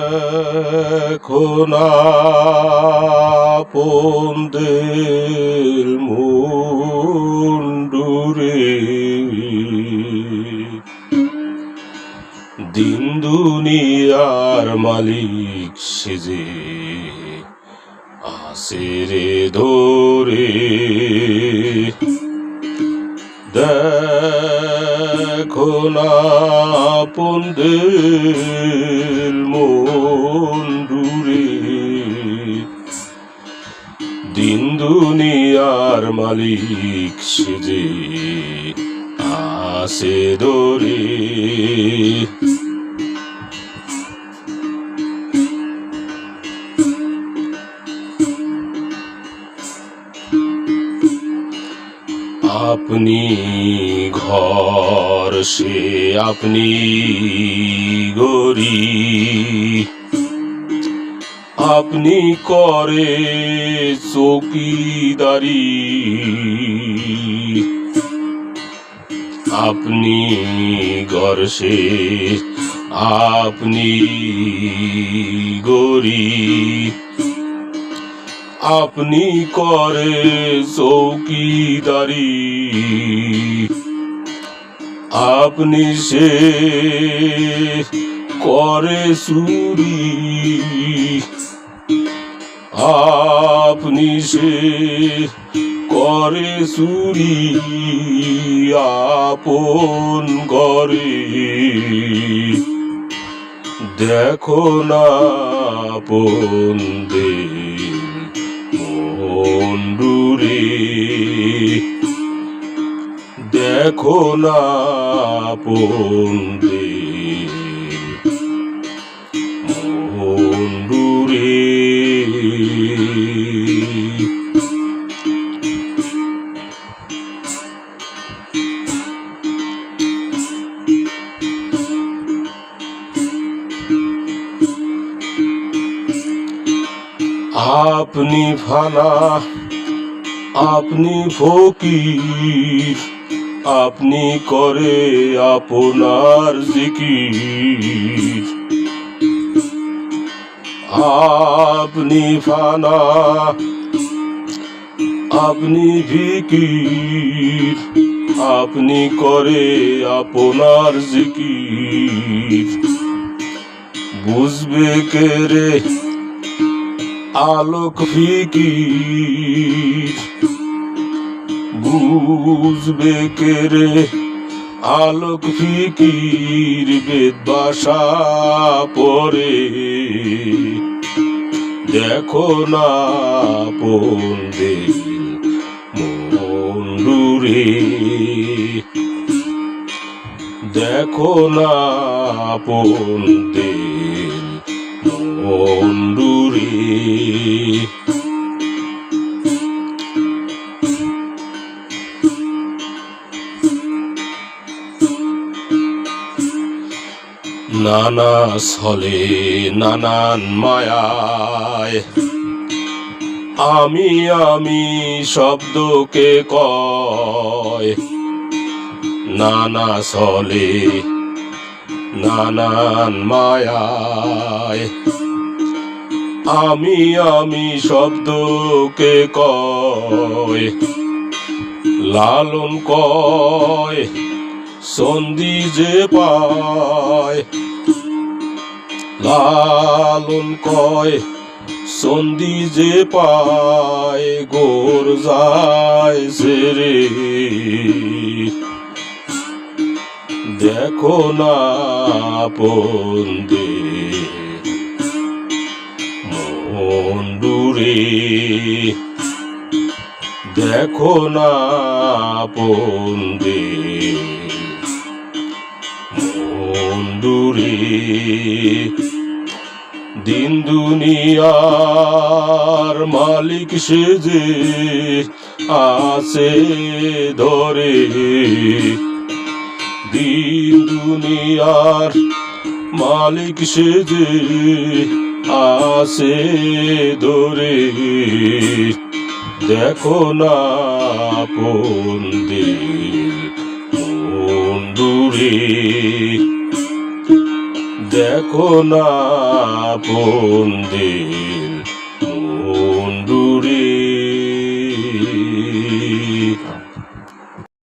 দেখো না পন্দের মুন্ডুরে। দিন দুনিয়ার মালিক সেজে আসে রে ধরে। দেখো না পন্দের মন্ডুরে দিন দুনিয়ার মালিক যে আসে দরে। আপনি ঘর সে আপনি গরি আপনি করে চৌকিদারি। আপনি ঘর সে আপনি গরি আপনি করে চৌকিদারি। আপনি সে করে চুরি। আপনি সে করে চুরি। আপন করে দেখো না আপন মন্ডুরে দেখো না আপন ফানা আপনি ফকির, আপনি করে আপনার জিকির। আপনি ফানা, আপনি ফিকির আপনি করে আপনার জিকির। বুঝবে কে রে? আলোক ফিকির বুঝবে কে রে? আলোক ফিকির বেদ বাসা পরে। দেখো না পন্দে মন্ডুরে দেখো না পন্দে মন্ডুরে নানা ছলে নানান মায়ায় আমি আমি শব্দকে কয়। নানা ছলে নানান মায়ায়। আমি আমি শব্দকে কয়, লালন কয়, সন্ধি যে পায়, লালন কয়, সন্ধি যে পায়, গোর যায় রে দেখো না পন্দে মন্ডুরে দেখো না পন্দে মন্ডুরে দিন দুনিয়ার মালিক সে যে আছে ধরে। দুনিয়ার মালিক সে যে আসে ধরে দেখো না পন্দির দূরে। দেখো না পন্দির মন্ডুরে